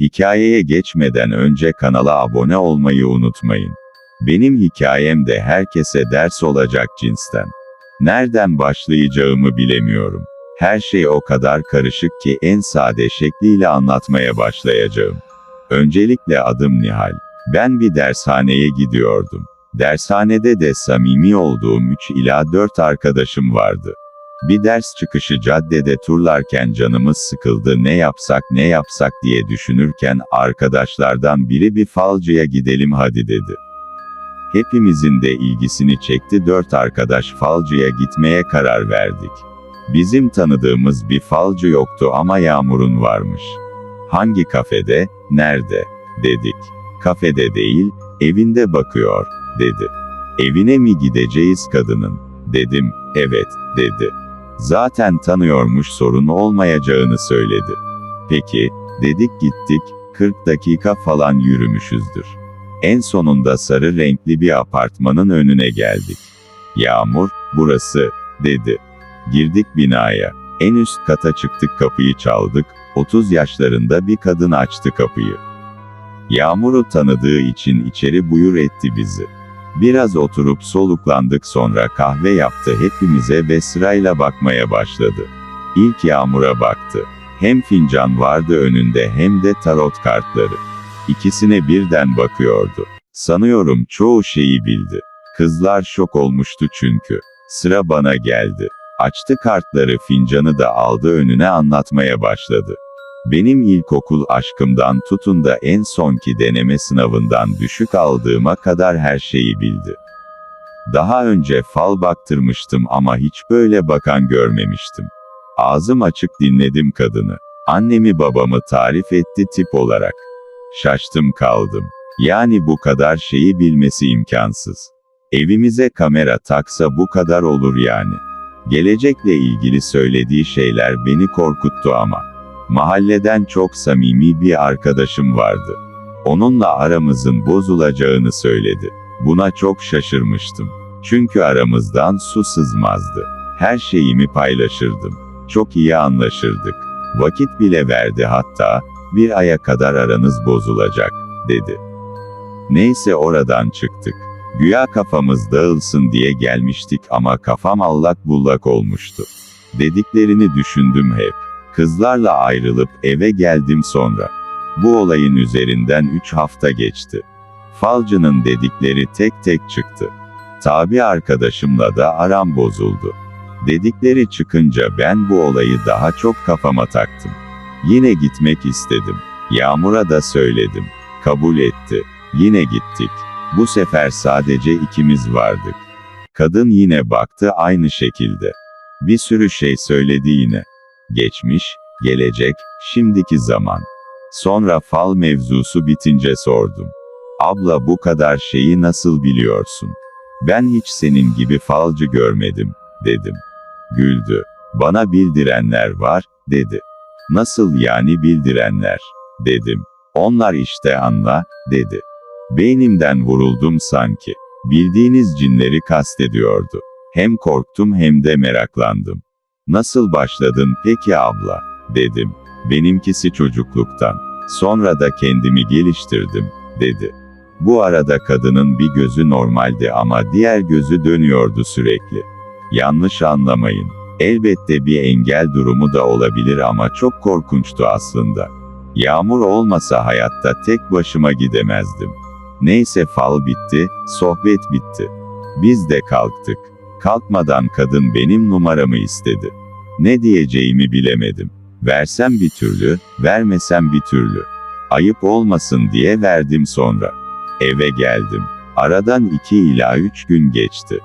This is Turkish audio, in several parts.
Hikayeye geçmeden önce kanala abone olmayı unutmayın. Benim hikayem de herkese ders olacak cinsten. Nereden başlayacağımı bilemiyorum. Her şey o kadar karışık ki en sade şekliyle anlatmaya başlayacağım. Öncelikle adım Nihal. Ben bir dershaneye gidiyordum. Dershanede de samimi olduğum 3 ila 4 arkadaşım vardı. Bir ders çıkışı caddede turlarken canımız sıkıldı ne yapsak ne yapsak diye düşünürken arkadaşlardan biri bir falcıya gidelim hadi dedi. Hepimizin de ilgisini çekti dört arkadaş falcıya gitmeye karar verdik. Bizim tanıdığımız bir falcı yoktu ama Yağmur'un varmış. Hangi kafede, nerede, dedik. Kafede değil, evinde bakıyor, dedi. Evine mi gideceğiz kadının? Dedim, evet, dedi. Zaten tanıyormuş sorun olmayacağını söyledi. Peki, dedik gittik, 40 dakika falan yürümüşüzdür. En sonunda sarı renkli bir apartmanın önüne geldik. Yağmur, burası, dedi. Girdik binaya. En üst kata çıktık kapıyı çaldık, 30 yaşlarında bir kadın açtı kapıyı. Yağmur'u tanıdığı için içeri buyur etti bizi. Biraz oturup soluklandık sonra kahve yaptı hepimize ve sırayla bakmaya başladı. İlk Yağmur'a baktı. Hem fincan vardı önünde hem de tarot kartları. İkisine birden bakıyordu. Sanıyorum çoğu şeyi bildi. Kızlar şok olmuştu çünkü. Sıra bana geldi. Açtı kartları fincanı da aldı önüne anlatmaya başladı. Benim ilkokul aşkımdan tutun da en sonki deneme sınavından düşük aldığıma kadar her şeyi bildi. Daha önce fal baktırmıştım ama hiç böyle bakan görmemiştim. Ağzım açık dinledim kadını. Annemi babamı tarif etti tip olarak. Şaştım kaldım. Yani bu kadar şeyi bilmesi imkansız. Evimize kamera taksa bu kadar olur yani. Gelecekle ilgili söylediği şeyler beni korkuttu ama. Mahalleden çok samimi bir arkadaşım vardı. Onunla aramızın bozulacağını söyledi. Buna çok şaşırmıştım. Çünkü aramızdan su sızmazdı. Her şeyimi paylaşırdım. Çok iyi anlaşırdık. Vakit bile verdi hatta, bir aya kadar aranız bozulacak, dedi. Neyse oradan çıktık. Güya kafamız dağılsın diye gelmiştik ama kafam allak bullak olmuştu. Dediklerini düşündüm hep. Kızlarla ayrılıp eve geldim sonra. Bu olayın üzerinden 3 hafta geçti. Falcının dedikleri tek tek çıktı. Tabi arkadaşımla da aram bozuldu. Dedikleri çıkınca ben bu olayı daha çok kafama taktım. Yine gitmek istedim. Yağmur'a da söyledim. Kabul etti. Yine gittik. Bu sefer sadece ikimiz vardık. Kadın yine baktı aynı şekilde. Bir sürü şey söyledi yine. Geçmiş, gelecek, şimdiki zaman. Sonra fal mevzusu bitince sordum. Abla bu kadar şeyi nasıl biliyorsun? Ben hiç senin gibi falcı görmedim, dedim. Güldü. Bana bildirenler var, dedi. Nasıl yani bildirenler? Dedim. Onlar işte anla, dedi. Beynimden vuruldum sanki. Bildiğiniz cinleri kastediyordu. Hem korktum hem de meraklandım. Nasıl başladın peki abla? dedim. Benimkisi çocukluktan. Sonra da kendimi geliştirdim, dedi. Bu arada kadının bir gözü normaldi ama diğer gözü dönüyordu sürekli. Yanlış anlamayın. Elbette bir engel durumu da olabilir ama çok korkunçtu aslında. Yağmur olmasa hayatta tek başıma gidemezdim. Neyse fal bitti, sohbet bitti. Biz de kalktık. Kalkmadan kadın benim numaramı istedi. Ne diyeceğimi bilemedim. Versem bir türlü, vermesem bir türlü. Ayıp olmasın diye verdim sonra. Eve geldim. Aradan iki ila üç gün geçti.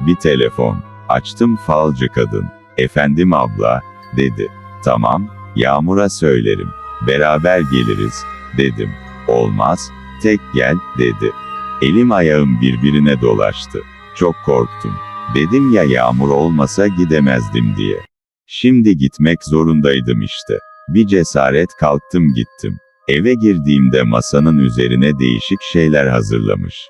Bir telefon. Açtım falcı kadın. Efendim abla, dedi. Tamam, Yağmur'a söylerim. Beraber geliriz, dedim. Olmaz, tek gel, dedi. Elim ayağım birbirine dolaştı. Çok korktum. Dedim ya yağmur olmasa gidemezdim diye. Şimdi gitmek zorundaydım işte. Bir cesaret kalktım gittim. Eve girdiğimde masanın üzerine değişik şeyler hazırlamış.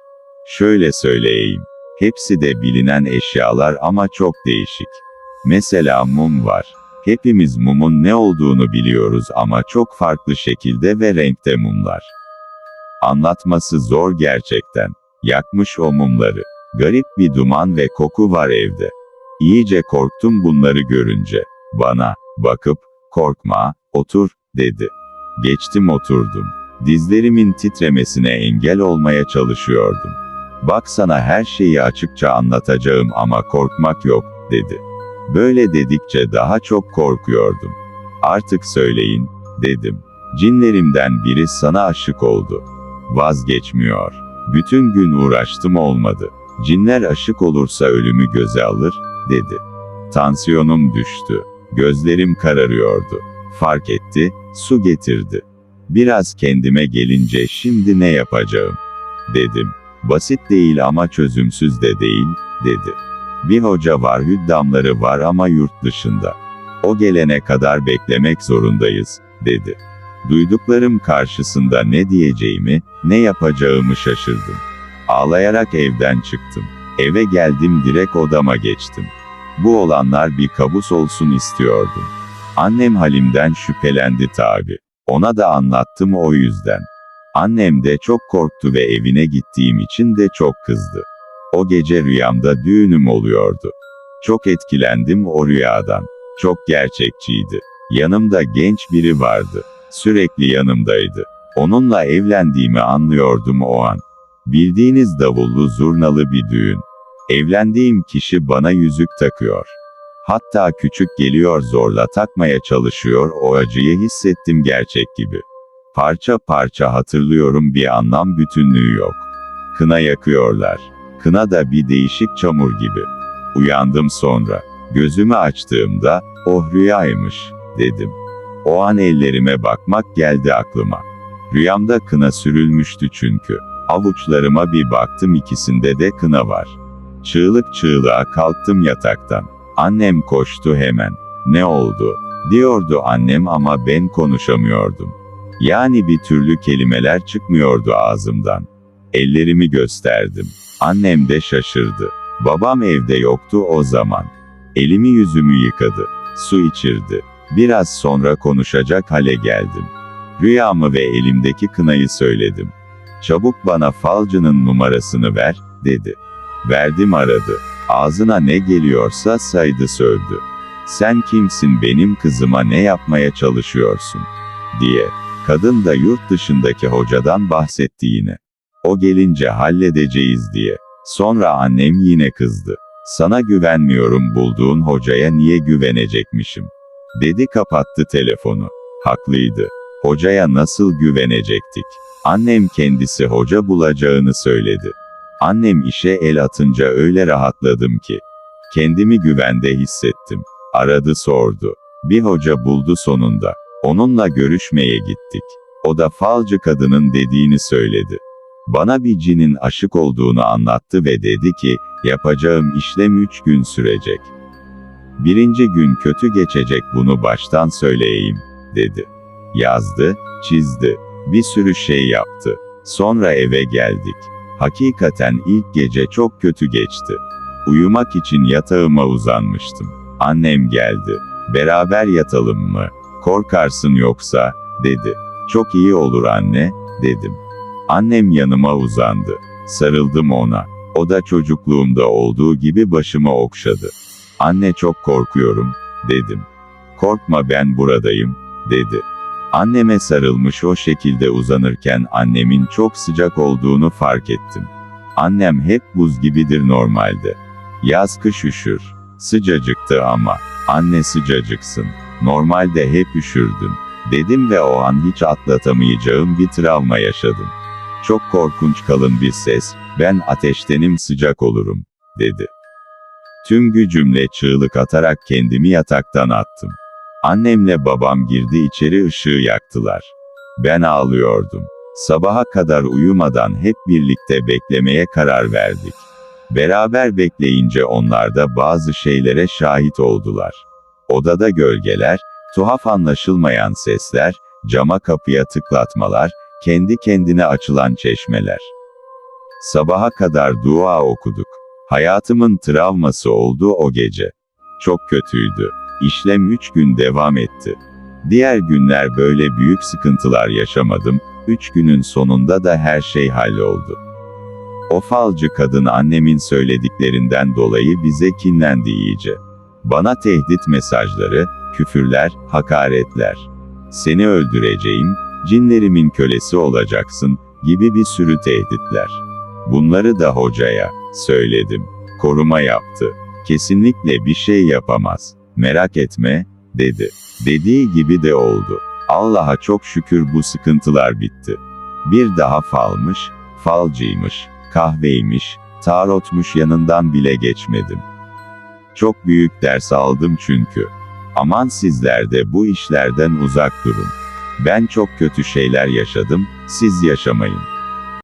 Şöyle söyleyeyim. Hepsi de bilinen eşyalar ama çok değişik. Mesela mum var. Hepimiz mumun ne olduğunu biliyoruz ama çok farklı şekilde ve renkte mumlar. Anlatması zor gerçekten. Yakmış o mumları. Garip bir duman ve koku var evde. İyice korktum bunları görünce. Bana bakıp korkma, otur dedi. Geçtim oturdum. Dizlerimin titremesine engel olmaya çalışıyordum. Bak sana her şeyi açıkça anlatacağım ama korkmak yok, dedi. Böyle dedikçe daha çok korkuyordum. Artık söyleyin, dedim. Cinlerimden biri sana aşık oldu. Vazgeçmiyor. Bütün gün uğraştım olmadı. Cinler aşık olursa ölümü göze alır, dedi. Tansiyonum düştü. Gözlerim kararıyordu. Fark etti, su getirdi. Biraz kendime gelince şimdi ne yapacağım? Dedim. Basit değil ama çözümsüz de değil, dedi. Bir hoca var hüddamları var ama yurt dışında. O gelene kadar beklemek zorundayız, dedi. Duyduklarım karşısında ne diyeceğimi, ne yapacağımı şaşırdım. Ağlayarak evden çıktım. Eve geldim direkt odama geçtim. Bu olanlar bir kabus olsun istiyordum. Annem halimden şüphelendi tabi. Ona da anlattım o yüzden. Annem de çok korktu ve evine gittiğim için de çok kızdı. O gece rüyamda düğünüm oluyordu. Çok etkilendim o rüyadan. Çok gerçekçiydi. Yanımda genç biri vardı. Sürekli yanımdaydı. Onunla evlendiğimi anlıyordum o an. Bildiğiniz davullu zurnalı bir düğün. Evlendiğim kişi bana yüzük takıyor. Hatta küçük geliyor zorla takmaya çalışıyor o acıyı hissettim gerçek gibi. Parça parça hatırlıyorum bir anlam bütünlüğü yok. Kına yakıyorlar. Kına da bir değişik çamur gibi. Uyandım sonra. Gözümü açtığımda, oh rüyaymış, dedim. O an ellerime bakmak geldi aklıma. Rüyamda kına sürülmüştü çünkü. Avuçlarıma bir baktım ikisinde de kına var. Çığlık çığlığa kalktım yataktan. Annem koştu hemen. Ne oldu? Diyordu annem ama ben konuşamıyordum. Yani bir türlü kelimeler çıkmıyordu ağzımdan. Ellerimi gösterdim. Annem de şaşırdı. Babam evde yoktu o zaman. Elimi yüzümü yıkadı. Su içirdi. Biraz sonra konuşacak hale geldim. Rüyamı ve elimdeki kınayı söyledim. Çabuk bana falcının numarasını ver, dedi. Verdim aradı. Ağzına ne geliyorsa saydı sövdü. Sen kimsin benim kızıma ne yapmaya çalışıyorsun? diye. Kadın da yurt dışındaki hocadan bahsetti yine. O gelince halledeceğiz diye. Sonra annem yine kızdı. Sana güvenmiyorum bulduğun hocaya niye güvenecekmişim? Dedi kapattı telefonu. Haklıydı. Hocaya nasıl güvenecektik? Annem kendisi hoca bulacağını söyledi. Annem işe el atınca öyle rahatladım ki. Kendimi güvende hissettim. Aradı sordu. Bir hoca buldu sonunda. Onunla görüşmeye gittik. O da falcı kadının dediğini söyledi. Bana bir cinin aşık olduğunu anlattı ve dedi ki, yapacağım işlem üç gün sürecek. Birinci gün kötü geçecek bunu baştan söyleyeyim, dedi. Yazdı, çizdi, bir sürü şey yaptı. Sonra eve geldik. Hakikaten ilk gece çok kötü geçti. Uyumak için yatağıma uzanmıştım. Annem geldi. Beraber yatalım mı? Korkarsın yoksa, dedi. Çok iyi olur anne, dedim. Annem yanıma uzandı. Sarıldım ona. O da çocukluğumda olduğu gibi başımı okşadı. Anne çok korkuyorum, dedim. Korkma ben buradayım, dedi. Anneme sarılmış o şekilde uzanırken annemin çok sıcak olduğunu fark ettim. Annem hep buz gibidir normalde. Yaz kış üşür. Sıcacıktı ama. Anne sıcacıksın. Normalde hep üşürdün. Dedim ve o an hiç atlatamayacağım bir travma yaşadım. Çok korkunç kalın bir ses, ben ateştenim sıcak olurum, dedi. Tüm gücümle çığlık atarak kendimi yataktan attım. Annemle babam girdi içeri ışığı yaktılar. Ben ağlıyordum. Sabaha kadar uyumadan hep birlikte beklemeye karar verdik. Beraber bekleyince onlar da bazı şeylere şahit oldular. Odada gölgeler, tuhaf anlaşılmayan sesler, cama kapıya tıklatmalar, kendi kendine açılan çeşmeler. Sabaha kadar dua okuduk. Hayatımın travması oldu o gece. Çok kötüydü. İşlem 3 gün devam etti. Diğer günler böyle büyük sıkıntılar yaşamadım, 3 günün sonunda da her şey halloldu. O falcı kadın annemin söylediklerinden dolayı bize kinlendi iyice. Bana tehdit mesajları, küfürler, hakaretler. Seni öldüreceğim, cinlerimin kölesi olacaksın, gibi bir sürü tehditler. Bunları da hocaya söyledim. Koruma yaptı. Kesinlikle bir şey yapamaz. Merak etme, dedi. Dediği gibi de oldu. Allah'a çok şükür bu sıkıntılar bitti. Bir daha falmış, falcıymış, kahveymiş, tarotmuş yanından bile geçmedim. Çok büyük ders aldım çünkü. Aman sizler de bu işlerden uzak durun. Ben çok kötü şeyler yaşadım, siz yaşamayın.